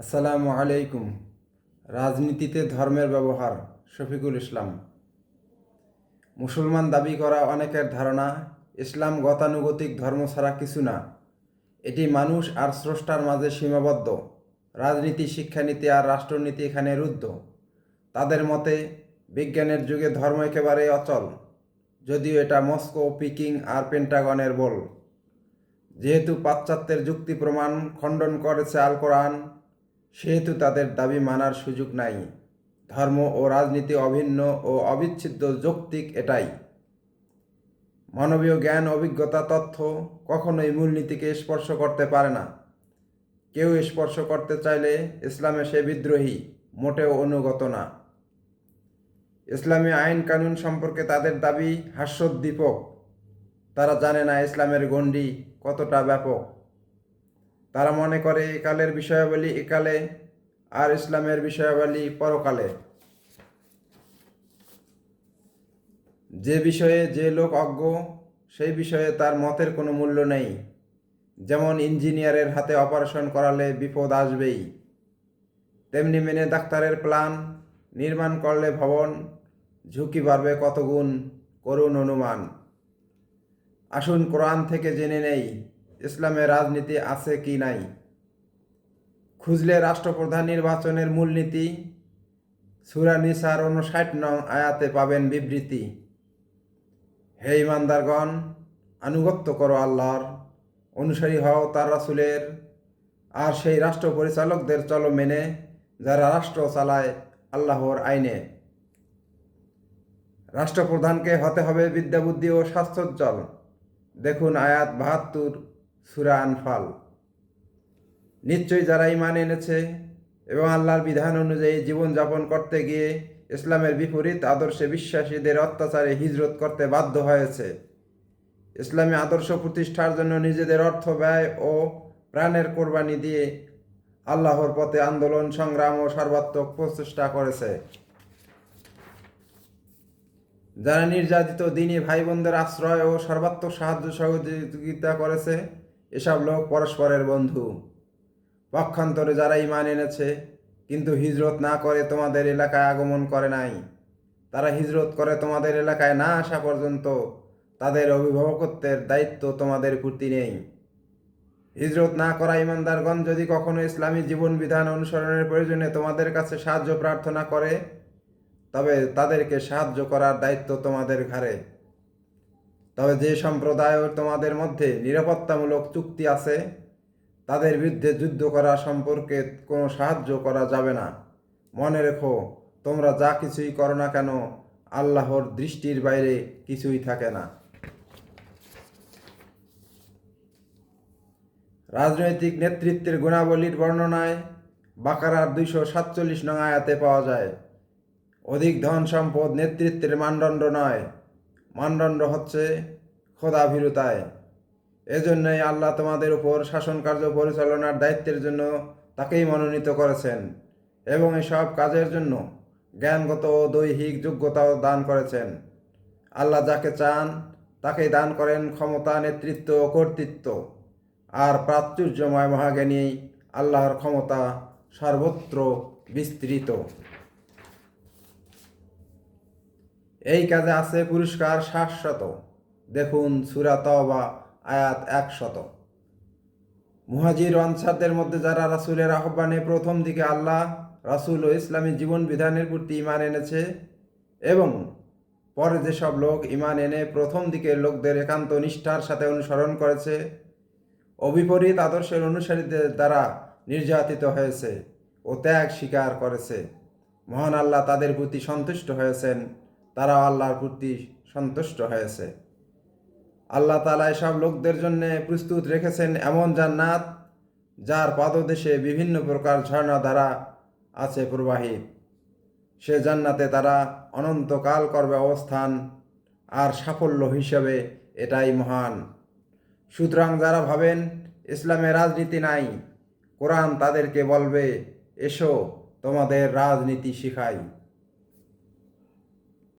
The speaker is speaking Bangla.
আসসালামু আলাইকুম। রাজনীতিতে ধর্মের ব্যবহার, শফিকুল ইসলাম। মুসলমান দাবি করা অনেকের ধারণা, ইসলাম গতানুগতিক ধর্ম ছাড়া কিছু না। এটি মানুষ আর স্রষ্টার মাঝে সীমাবদ্ধ। রাজনীতি, শিক্ষানীতি আর রাষ্ট্রনীতি এখানে রুদ্ধ। তাদের মতে, বিজ্ঞানের যুগে ধর্ম একেবারে অচল। যদিও এটা মস্কো, পিকিং আর পেন্টাগনের বল। যেহেতু পাশ্চাত্যের যুক্তি প্রমাণ খণ্ডন করেছে আল কোরআন সেহেতু তাদের দাবি মানার সুযোগ নাই। ধর্ম ও রাজনীতি অভিন্ন ও অবিচ্ছেদ্য যৌক্তিক এটাই। মানবীয় জ্ঞান, অভিজ্ঞতা, তথ্য কখনোই মূলনীতিকে স্পর্শ করতে পারে না। কেউ স্পর্শ করতে চাইলে ইসলামে সে বিদ্রোহী, মোটেও অনুগত না। ইসলামী আইন কানুন সম্পর্কে তাদের দাবি হাস্যোদ্দীপক। তারা জানে না ইসলামের গণ্ডি কতটা ব্যাপক। তারা মনে করে একালের বিষয়াবলী একালে আর ইসলামের বিষয়াবলী পরকালে। যে বিষয়ে যে লোক অজ্ঞ, সেই বিষয়ে তার মতের কোনো মূল্য নেই। যেমন ইঞ্জিনিয়ারের হাতে অপারেশন করালে বিপদ আসবেই। তেমনি মেনে ডাক্তারের প্ল্যান নির্মাণ করলে ভবন, ঝুঁকি বাড়বে কত গুণ করুন অনুমান। আসুন কোরআন থেকে জেনে নেই। ইসলামের রাজনীতি আছে কি নাই? খুঁজলে রাষ্ট্রপ্রধান নির্বাচনের মূলনীতি, সুরা নিসার উনষাট নং আয়াতে পাবেন বিবৃতি। হে ইমানদারগণ, আনুগত্য করো আল্লাহর, অনুসারী হও তার রাসুলের, আর সেই রাষ্ট্র পরিচালকদের চলো মেনে, যারা রাষ্ট্র চালায় আল্লাহর আইনে। রাষ্ট্রপ্রধানকে হতে হবে বিদ্যাবুদ্ধি ও স্বাস্থ্যোজ্জ্বল। দেখুন আয়াত বাহাত্তর। সুরা আনফাল। নিশ্চয়ই যারা ইমান এনেছে এবং আল্লাহর বিধান অনুযায়ী জীবনযাপন করতে গিয়ে ইসলামের বিপরীত আদর্শে বিশ্বাসীদের অত্যাচারে হিজরত করতে বাধ্য হয়েছে। ইসলামী আদর্শ প্রতিষ্ঠার জন্য নিজেদের অর্থ ব্যয় ও প্রাণের কোরবানি দিয়ে আল্লাহর পথে আন্দোলন, সংগ্রাম ও সর্বাত্মক প্রচেষ্টা করেছে। যারা নির্যাতিত দিনী ভাই বোনদের আশ্রয় ও সর্বাত্মক সাহায্য সহযোগিতা করেছে এসব লোক পরস্পরের বন্ধু। পক্ষান্তরে যারা ইমান এনেছে, কিন্তু হিজরত না করে তোমাদের এলাকায় আগমন করে নাই, তারা হিজরত করে তোমাদের এলাকায় না আসা পর্যন্ত তাদের অভিভাবকত্বের দায়িত্ব তোমাদের প্রতি নেই। হিজরত না করা ইমানদারগণ যদি কখনো ইসলামী জীবন বিধান অনুসরণের প্রয়োজনে তোমাদের কাছে সাহায্য প্রার্থনা করে, তবে তাদেরকে সাহায্য করার দায়িত্ব তোমাদের ঘাড়ে। তবে যে সম্প্রদায় তোমাদের মধ্যে নিরাপত্তামূলক চুক্তি আছে, তাদের বিরুদ্ধে যুদ্ধ করা সম্পর্কে কোনো সাহায্য করা যাবে না। মনে রেখো, তোমরা যা কিছুই করো না কেন, আল্লাহর দৃষ্টির বাইরে কিছুই থাকে না। রাজনৈতিক নেতৃত্বের গুণাবলীর বর্ণনায় বাকারার দুইশো সাতচল্লিশ নং আয়াতে পাওয়া যায়, অধিক ধন সম্পদ নেতৃত্বের মানদণ্ড নয়। মানদণ্ড হচ্ছে খোদাভীরতায়। এজন্যই আল্লাহ তোমাদের উপর শাসন কার্য পরিচালনার দায়িত্বের জন্য তাকেই মনোনীত করেছেন এবং এসব কাজের জন্য জ্ঞানগত ও দৈহিক যোগ্যতাও দান করেছেন। আল্লাহ যাকে চান, তাকেই দান করেন ক্ষমতা, নেতৃত্ব ও কর্তৃত্ব। আর প্রাচুর্যময় মহাজ্ঞানী আল্লাহর ক্ষমতা সর্বত্র বিস্তৃত। এই কাজে আছে পুরস্কার শাশ্বত দেখুন সুরা তওবা, আয়াত একশত। মুহাজির অনসারদের মধ্যে যারা রাসুলের আহ্বানে প্রথম দিকে আল্লাহ, রাসুল ও ইসলামী জীবন বিধানের প্রতি ইমান এনেছে এবং পরে যেসব লোক ইমান এনে প্রথম দিকের লোকদের একান্ত নিষ্ঠার সাথে অনুসরণ করেছে, অবিপরীত আদর্শের অনুসারীদের দ্বারা নির্যাতিত হয়েছে ও ত্যাগ স্বীকার করেছে। মহান আল্লাহ তাদের প্রতি সন্তুষ্ট হয়েছেন। তারা আল্লাহর প্রতি সন্তুষ্ট হয়েছে। আল্লাহ তালা এসব লোকদের জন্য প্রস্তুত রেখেছেন এমন জান্নাত যার পাদদেশে বিভিন্ন প্রকার ঝর্ণা দ্বারা আছে প্রবাহিত। সে জান্নাতে তারা অনন্তকাল করবে অবস্থান আর সাফল্য হিসেবে এটাই মহান। সুতরাং যারা ভাবেন ইসলামে রাজনীতি নাই, কোরআন তাদেরকে বলবে, এসো, তোমাদের রাজনীতি শিখাই।